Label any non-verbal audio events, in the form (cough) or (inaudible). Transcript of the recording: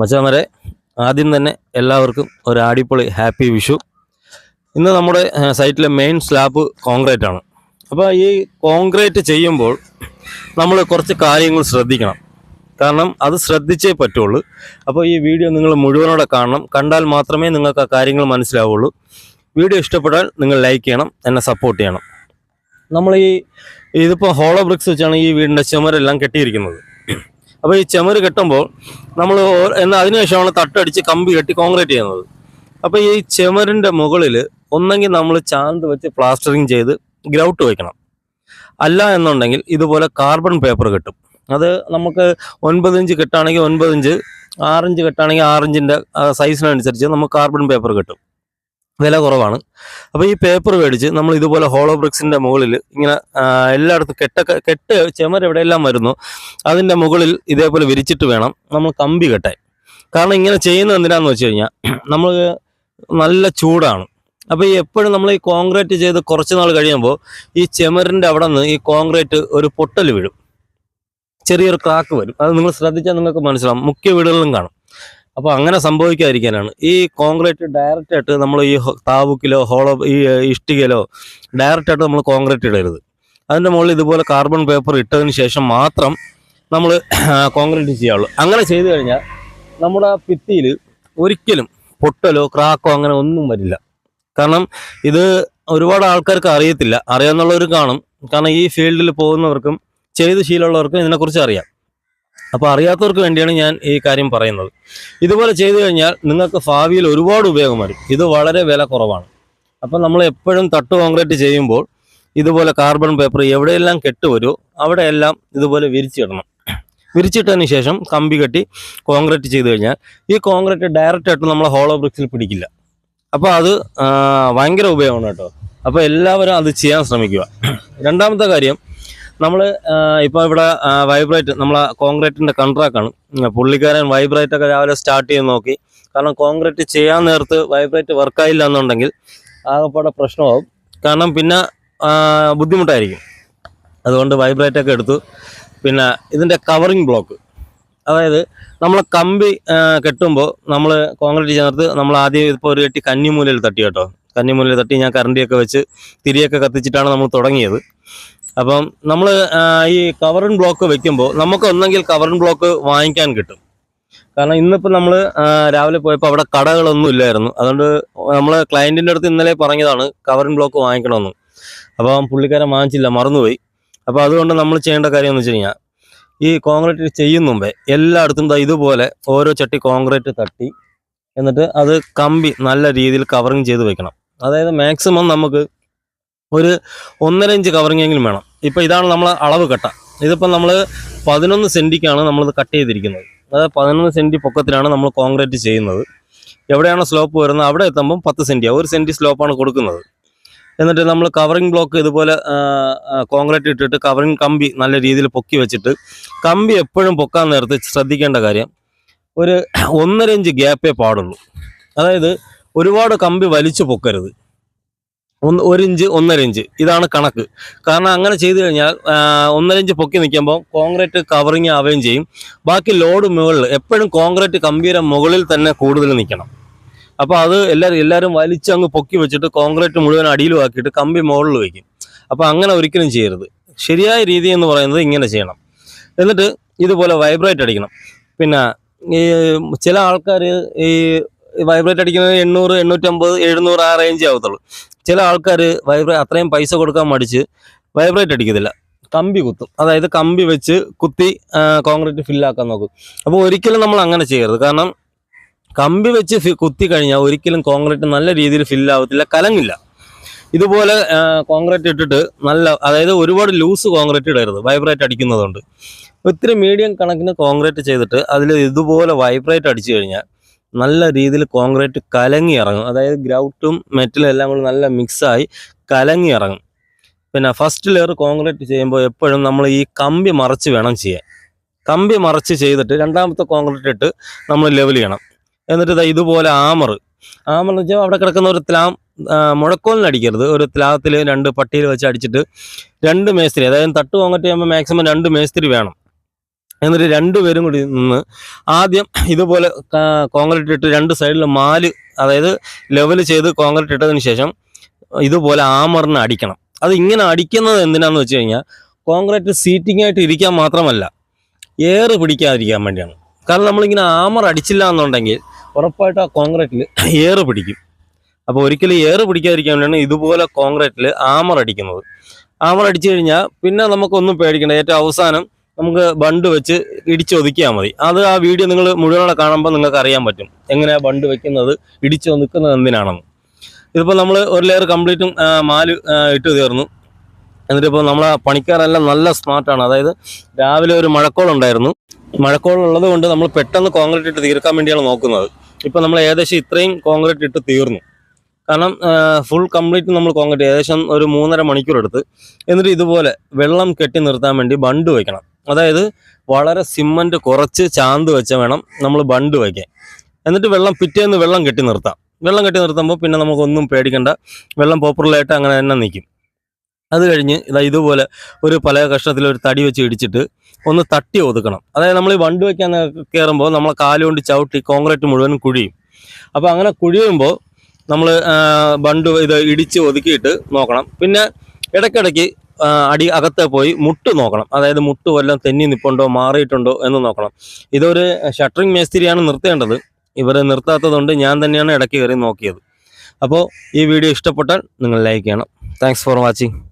മച്ചാമരെ ആദ്യം തന്നെ എല്ലാവർക്കും ഒരു അടിപൊളി ഹാപ്പി വിഷു. ഇന്ന് നമ്മുടെ സൈറ്റിലെ മെയിൻ സ്ലാബ് കോൺക്രീറ്റ് ആണ്. അപ്പോൾ ഈ കോൺക്രീറ്റ് ചെയ്യുമ്പോൾ നമ്മൾ കുറച്ച് കാര്യങ്ങൾ ശ്രദ്ധിക്കണം. കാരണം അത് ശ്രദ്ധിച്ചേ പറ്റുള്ളൂ. അപ്പോൾ ഈ വീഡിയോ നിങ്ങൾ മുഴുവനോടെ കാണണം. കണ്ടാൽ മാത്രമേ നിങ്ങൾക്ക് ആ കാര്യങ്ങൾ മനസ്സിലാവുള്ളൂ. വീഡിയോ ഇഷ്ടപ്പെട്ടാൽ നിങ്ങൾ ലൈക്ക് ചെയ്യണം എന്നെ സപ്പോർട്ട് ചെയ്യണം. നമ്മൾ ഈ ഇതിപ്പോൾ ഹോളോ ബ്രിക്സ് വെച്ചാണ് ഈ വീടിന്റെ ചുമരെല്ലാം കെട്ടിയിരിക്കുന്നത്. അപ്പോൾ ഈ ചെമര് കെട്ടുമ്പോൾ നമ്മൾ എന്നാൽ അതിനുശേഷമാണ് തട്ടടിച്ച് കമ്പി കെട്ടി കോൺക്രീറ്റ് ചെയ്യുന്നത്. അപ്പോൾ ഈ ചുമരിന്റെ മുകളിൽ ഒന്നെങ്കിൽ നമ്മൾ ചാന്ത് വെച്ച് പ്ലാസ്റ്ററിങ് ചെയ്ത് ഗ്രൗട്ട് വയ്ക്കണം അല്ല എന്നുണ്ടെങ്കിൽ ഇതുപോലെ കാർബൺ പേപ്പർ കിട്ടും. അത് നമുക്ക് ഒൻപത് ഇഞ്ച് കെട്ടാണെങ്കിൽ ഒൻപത് ഇഞ്ച് ആറിഞ്ച് കെട്ടാണെങ്കിൽ ആറിഞ്ചിന്റെ സൈസിനനുസരിച്ച് നമുക്ക് കാർബൺ പേപ്പർ കിട്ടും. വില കുറവാണ്. അപ്പോൾ ഈ പേപ്പർ മേടിച്ച് നമ്മൾ ഇതുപോലെ ഹോളോ ബ്രിക്സിന്റെ മുകളിൽ ഇങ്ങനെ എല്ലായിടത്തും കെട്ട കെട്ട് ചുമര് എവിടെയെല്ലാം വരുന്നു അതിന്റെ മുകളിൽ ഇതേപോലെ വിരിച്ചിട്ട് വേണം നമ്മൾ കമ്പി കെട്ടാൻ. കാരണം ഇങ്ങനെ ചെയ്യുന്നത് എന്തിനാന്ന് വെച്ച് കഴിഞ്ഞാൽ നമ്മൾ നല്ല ചൂടാണ്. അപ്പോൾ ഈ എപ്പോഴും നമ്മൾ ഈ കോൺക്രീറ്റ് ചെയ്ത് കുറച്ച് നാൾ കഴിയുമ്പോൾ ഈ ചെമറിന്റെ അവിടെ നിന്ന് ഈ കോൺക്രീറ്റ് ഒരു പൊട്ടൽ വീഴും. ചെറിയൊരു ക്രാക്ക് വരും. അത് നിങ്ങൾ ശ്രദ്ധിച്ചാൽ നിങ്ങൾക്ക് മനസ്സിലാവും. മുഖ്യ വീടുകളിലും കാണും. അപ്പോൾ അങ്ങനെ സംഭവിക്കാതിരിക്കാനാണ്. ഈ കോൺക്രീറ്റ് ഡയറക്റ്റ് ആയിട്ട് നമ്മൾ ഈ താവുക്കിലോ ഹോളോ ഈ ഇഷ്ടികയിലോ ഡയറക്റ്റ് ആയിട്ട് നമ്മൾ കോൺക്രീറ്റ് ഇടരുത്. അതിന്റെ മുകളിൽ ഇതുപോലെ കാർബൺ പേപ്പർ ഇട്ടതിന് ശേഷം മാത്രം നമ്മൾ (clears throat) കോൺക്രീറ്റ് ചെയ്യാവുള്ളൂ. അങ്ങനെ ചെയ്തു കഴിഞ്ഞാൽ നമ്മുടെ ഭിത്തിയിൽ ഒരിക്കലും പൊട്ടലോ ക്രാക്കോ അങ്ങനെ ഒന്നും വരില്ല. കാരണം ഇത് ഒരുപാട് ആൾക്കാർക്ക് അറിയത്തില്ല. അറിയാമെന്നുള്ളവർ കാണും. കാരണം ഈ ഫീൽഡിൽ പോകുന്നവർക്കും ചെയ്ത് ശീലമുള്ളവർക്കും ഇതിനെക്കുറിച്ച് അറിയാം. അപ്പോൾ അറിയാത്തവർക്ക് വേണ്ടിയാണ് ഞാൻ ഈ കാര്യം പറയുന്നത്. ഇതുപോലെ ചെയ്തു കഴിഞ്ഞാൽ നിങ്ങൾക്ക് ഭാവിയിൽ ഒരുപാട് ഉപയോഗം വരും. ഇത് വളരെ വില കുറവാണ്. അപ്പോൾ നമ്മൾ എപ്പോഴും തട്ട് കോൺക്രീറ്റ് ചെയ്യുമ്പോൾ ഇതുപോലെ കാർബൺ പേപ്പർ എവിടെയെല്ലാം കെട്ടുവരുമോ അവിടെയെല്ലാം ഇതുപോലെ വിരിച്ചിടണം. വിരിച്ചിട്ടതിന് ശേഷം കമ്പി കെട്ടി കോൺക്രീറ്റ് ചെയ്ത് കഴിഞ്ഞാൽ ഈ കോൺക്രീറ്റ് ഡയറക്റ്റ് ആയിട്ട് നമ്മളെ ഹോളോ ബ്രിക്സിൽ പിടിക്കില്ല. അപ്പോൾ അത് ഭയങ്കര ഉപയോഗമാണ് കേട്ടോ. അപ്പോൾ എല്ലാവരും അത് ചെയ്യാൻ ശ്രമിക്കുക. രണ്ടാമത്തെ കാര്യം നമ്മൾ ഇപ്പോൾ ഇവിടെ വൈബ്രേറ്റ് നമ്മളെ കോൺക്രീറ്റിന്റെ കൺട്രാക്റ്റാണ് പുള്ളിക്കാരൻ വൈബ്രേറ്റ് ഒക്കെ രാവിലെ സ്റ്റാർട്ട് ചെയ്ത് നോക്കി. കാരണം കോൺക്രീറ്റ് ചെയ്യാൻ നേരത്ത് വൈബ്രേറ്റ് വർക്കായില്ല എന്നുണ്ടെങ്കിൽ ആകെപ്പാടെ പ്രശ്നമാവും. കാരണം പിന്നെ ബുദ്ധിമുട്ടായിരിക്കും. അതുകൊണ്ട് വൈബ്രേറ്റ് ഒക്കെ എടുത്തു. പിന്നെ ഇതിന്റെ കവറിങ് ബ്ലോക്ക് അതായത് നമ്മൾ കമ്പി കെട്ടുമ്പോൾ നമ്മൾ കോൺക്രീറ്റ് ചേർത്ത് നമ്മൾ ആദ്യം ഇപ്പോൾ ഒരു കെട്ടി കന്നിമൂലയിൽ തട്ടി കേട്ടോ. കന്നിമൂലയിൽ തട്ടി ഞാൻ കറണ്ടിയൊക്കെ വെച്ച് തിരിയൊക്കെ കത്തിച്ചിട്ടാണ് നമ്മൾ തുടങ്ങിയത്. അപ്പം നമ്മൾ ഈ കവറിൻ ബ്ലോക്ക് വെക്കുമ്പോൾ നമുക്ക് ഒന്നെങ്കിൽ കവറിൻ ബ്ലോക്ക് വാങ്ങിക്കാൻ കിട്ടും. കാരണം ഇന്നിപ്പോൾ നമ്മൾ രാവിലെ പോയപ്പോൾ അവിടെ കടകളൊന്നും ഇല്ലായിരുന്നു. അതുകൊണ്ട് നമ്മൾ ക്ലയന്റിന്റെ അടുത്ത് ഇന്നലെ പറഞ്ഞതാണ് കവറിൻ ബ്ലോക്ക് വാങ്ങിക്കണമെന്ന്. അപ്പം പുള്ളിക്കാരൻ വാങ്ങിച്ചില്ല മറന്നുപോയി. അപ്പോൾ അതുകൊണ്ട് നമ്മൾ ചെയ്യേണ്ട കാര്യം എന്ന് വെച്ച് കഴിഞ്ഞാൽ ഈ കോൺക്രീറ്റ് ചെയ്യുന്ന മുമ്പേ എല്ലായിടത്തും ഇതുപോലെ ഓരോ ചട്ടി കോൺക്രീറ്റ് തട്ടി എന്നിട്ട് അത് കമ്പി നല്ല രീതിയിൽ കവറിങ് ചെയ്ത് വെക്കണം. അതായത് മാക്സിമം നമുക്ക് ഒരു ഒന്നര ഇഞ്ച് കവറിങ് എങ്കിലും വേണം. ഇപ്പം ഇതാണ് നമ്മൾ അളവ് കട്ട. ഇതിപ്പം നമ്മൾ പതിനൊന്ന് സെന്റിക്കാണ് നമ്മളിത് കട്ട് ചെയ്തിരിക്കുന്നത്. അതായത് പതിനൊന്ന് സെന്റി പൊക്കത്തിലാണ് നമ്മൾ കോൺക്രീറ്റ് ചെയ്യുന്നത്. എവിടെയാണ് സ്ലോപ്പ് വരുന്നത്? അവിടെ എത്തുമ്പം പത്ത് സെന്റിയാണ് ഒരു സെന്റി സ്ലോപ്പാണ് കൊടുക്കുന്നത്. എന്നിട്ട് നമ്മൾ കവറിങ് ബ്ലോക്ക് ഇതുപോലെ കോൺക്രീറ്റ് ഇട്ടിട്ട് കവറിങ് കമ്പി നല്ല രീതിയിൽ പൊക്കി വെച്ചിട്ട് കമ്പി എപ്പോഴും പൊക്കാൻ നേരത്ത് ശ്രദ്ധിക്കേണ്ട കാര്യം ഒരു ഒന്നര ഇഞ്ച് ഗ്യാപ്പേ പാടുള്ളൂ. അതായത് ഒരുപാട് കമ്പി വലിച്ചു പൊക്കരുത്. ഒന്ന് ഒരു ഇഞ്ച് ഒന്നര ഇഞ്ച്. ഇതാണ് കണക്ക്. കാരണം അങ്ങനെ ചെയ്തു കഴിഞ്ഞാൽ ഒന്നര ഇഞ്ച് പൊക്കി നിൽക്കുമ്പോൾ കോൺക്രീറ്റ് കവറിങ് ആവുകയും ചെയ്യും. ബാക്കി ലോഡ് മുകളിൽ എപ്പോഴും കോൺക്രീറ്റ് കമ്പിയുടെ മുകളിൽ തന്നെ കൂടുതൽ നിൽക്കണം. അപ്പോൾ അത് എല്ലാവരും എല്ലാവരും വലിച്ച് അങ്ങ് പൊക്കി വെച്ചിട്ട് കോൺക്രീറ്റ് മുഴുവൻ അടിയിലും ആക്കിയിട്ട് കമ്പി മുകളിൽ വയ്ക്കും അപ്പോൾ അങ്ങനെ ഒരിക്കലും ചെയ്യരുത്. ശരിയായ രീതി എന്ന് പറയുന്നത് ഇങ്ങനെ ചെയ്യണം. എന്നിട്ട് ഇതുപോലെ വൈബ്രേറ്റ് അടിക്കണം. പിന്നെ ഈ ചില ആൾക്കാർ ഈ വൈബ്രേറ്റ് അടിക്കുന്നത് എണ്ണൂറ് എണ്ണൂറ്റമ്പത് എഴുന്നൂറ് ആ റേഞ്ച് ആവത്തുള്ളൂ. ചില ആൾക്കാർ വൈബ്രേ അത്രയും പൈസ കൊടുക്കാൻ മടിച്ച് വൈബ്രേറ്റ് അടിക്കത്തില്ല. കമ്പി കുത്തും. അതായത് കമ്പി വെച്ച് കുത്തി കോൺക്രീറ്റ് ഫില്ലാക്കാൻ നോക്കും. അപ്പോൾ ഒരിക്കലും നമ്മൾ അങ്ങനെ ചെയ്യരുത്. കാരണം കമ്പി വെച്ച് കുത്തി കഴിഞ്ഞാൽ ഒരിക്കലും കോൺക്രീറ്റ് നല്ല രീതിയിൽ ഫില്ലാവത്തില്ല കലങ്ങില്ല. ഇതുപോലെ കോൺക്രീറ്റ് ഇട്ടിട്ട് നല്ല അതായത് ഒരുപാട് ലൂസ് കോൺക്രീറ്റ് ഇടരുത് വൈബ്രേറ്റ് അടിക്കുന്നതുകൊണ്ട്. ഒത്തിരി മീഡിയം കണക്കിന് കോൺക്രീറ്റ് ചെയ്തിട്ട് അതിൽ ഇതുപോലെ വൈബ്രേറ്റ് അടിച്ചു കഴിഞ്ഞാൽ നല്ല രീതിയിൽ കോൺക്രീറ്റ് കലങ്ങി ഇറങ്ങും. അതായത് ഗ്രൗട്ടും മെറ്റലും എല്ലാം കൂടി നല്ല മിക്സായി കലങ്ങി ഇറങ്ങും. പിന്നെ ഫസ്റ്റ് ലെയർ കോൺക്രീറ്റ് ചെയ്യുമ്പോൾ എപ്പോഴും നമ്മൾ ഈ കമ്പി മറച്ച് വേണം ചെയ്യാൻ. കമ്പി മറച്ച് ചെയ്തിട്ട് രണ്ടാമത്തെ കോൺക്രീറ്റ് ഇട്ട് നമ്മൾ ലെവൽ ചെയ്യണം. എന്നിട്ട് ഇതാ ഇതുപോലെ ആമർ ആമർ എന്ന് വെച്ചാൽ അവിടെ കിടക്കുന്ന ഒരു ത്ലാം മുഴക്കോലിന് അടിക്കരുത്. ഒരു ത്ലാത്തിൽ രണ്ട് പട്ടിയിൽ വെച്ച് അടിച്ചിട്ട് രണ്ട് മേസ്തിരി അതായത് തട്ട് കോൺക്രീറ്റ് ചെയ്യുമ്പോൾ മാക്സിമം രണ്ട് മേസ്തിരി വേണം. എന്നിട്ട് രണ്ടുപേരും കൂടി നിന്ന് ആദ്യം ഇതുപോലെ കോൺക്രീറ്റ് ഇട്ട് രണ്ട് സൈഡിൽ മാൽ അതായത് ലെവൽ ചെയ്ത് കോൺക്രീറ്റ് ഇട്ടതിന് ശേഷം ഇതുപോലെ ആമറിന് അടിക്കണം. അത് ഇങ്ങനെ അടിക്കുന്നത് എന്തിനാന്ന് വെച്ച് കഴിഞ്ഞാൽ കോൺക്രീറ്റ് സീറ്റിംഗ് ആയിട്ട് ഇരിക്കാൻ മാത്രമല്ല എയർ പിടിക്കാതിരിക്കാൻ വേണ്ടിയാണ്. കാരണം നമ്മളിങ്ങനെ ആമർ അടിച്ചില്ല എന്നുണ്ടെങ്കിൽ ഉറപ്പായിട്ട് ആ കോൺക്രീറ്റിൽ എയർ പിടിക്കും. അപ്പോൾ ഒരിക്കലും എയർ പിടിക്കാതിരിക്കാൻ വേണ്ടിയാണ് ഇതുപോലെ കോൺക്രീറ്റിൽ ആമർ അടിക്കുന്നത്. ആമർ അടിച്ചു കഴിഞ്ഞാൽ പിന്നെ നമുക്കൊന്നും പേടിക്കണ്ട. ഏറ്റവും അവസാനം നമുക്ക് ബണ്ട് വെച്ച് ഇടിച്ചൊതുക്കിയാൽ മതി. അത് ആ വീഡിയോ നിങ്ങൾ മുഴുവനോടെ കാണുമ്പോൾ നിങ്ങൾക്ക് അറിയാൻ പറ്റും എങ്ങനെയാ ബണ്ട് വെക്കുന്നത് ഇടിച്ചു നിൽക്കുന്നത് എന്തിനാണെന്ന്. ഇതിപ്പോൾ നമ്മൾ ഒരു ലെയർ കംപ്ലീറ്റും മാൽ ഇട്ട് തീർന്നു. എന്നിട്ടിപ്പോൾ നമ്മളെ പണിക്കാരെല്ലാം നല്ല സ്മാർട്ടാണ് അതായത് രാവിലെ ഒരു മഴക്കോളുണ്ടായിരുന്നു മഴക്കോളുള്ളത് കൊണ്ട് നമ്മൾ പെട്ടെന്ന് കോൺക്രീറ്റ് ഇട്ട് തീർക്കാൻ വേണ്ടിയാണ് നോക്കുന്നത്. ഇപ്പം നമ്മൾ ഏകദേശം ഇത്രയും കോൺക്രീറ്റ് ഇട്ട് തീർന്നു. കാരണം ഫുൾ കംപ്ലീറ്റ് നമ്മൾ കോൺക്രീറ്റ് ഏകദേശം ഒരു മൂന്നര മണിക്കൂർ എടുത്ത്. എന്നിട്ട് ഇതുപോലെ വെള്ളം കെട്ടി നിർത്താൻ വേണ്ടി ബണ്ട് വയ്ക്കണം അതായത് വളരെ സിമ്മന്റ് കുറച്ച് ചാന്ത് വെച്ച വേണം നമ്മൾ ബണ്ട് വയ്ക്കാൻ എന്നിട്ട് വെള്ളം പിറ്റേന്ന് വെള്ളം കെട്ടി നിർത്താം. വെള്ളം കെട്ടി നിർത്തുമ്പോൾ പിന്നെ നമുക്കൊന്നും പേടിക്കണ്ട. വെള്ളം പോപ്പറിലായിട്ട് അങ്ങനെ തന്നെ നിൽക്കും അത് കഴിഞ്ഞ് ഇതാ ഇതുപോലെ ഒരു പല കഷ്ണത്തിൽ ഒരു തടി വെച്ച് ഇടിച്ചിട്ട് ഒന്ന് തട്ടി ഒതുക്കണം. അതായത് നമ്മൾ ഈ വണ്ട് വയ്ക്കാൻ കയറുമ്പോൾ നമ്മളെ കാലുകൊണ്ട് ചവിട്ടി കോൺക്രീറ്റ് മുഴുവൻ കുഴിയും. അപ്പോൾ അങ്ങനെ കുഴിയുമ്പോൾ നമ്മൾ ബണ്ട് ഇത് ഇടിച്ച് ഒതുക്കിയിട്ട് നോക്കണം. പിന്നെ ഇടയ്ക്കിടയ്ക്ക് അടി അകത്ത് പോയി മുട്ട് നോക്കണം. അതായത് മുട്ട് വല്ലതും തെന്നി നിപ്പുണ്ടോ മാറിയിട്ടുണ്ടോ എന്ന് നോക്കണം. ഇതൊരു ഷട്ടറിങ് മേസ്തിരിയാണ് നിർത്തേണ്ടത്. ഇവരെ നിർത്താത്തതുകൊണ്ട് ഞാൻ തന്നെയാണ് ഇടയ്ക്ക് കയറി നോക്കിയത്. അപ്പോൾ ഈ വീഡിയോ ഇഷ്ടപ്പെട്ടാൽ നിങ്ങൾ ലൈക്ക് ചെയ്യണം. Thanks for watching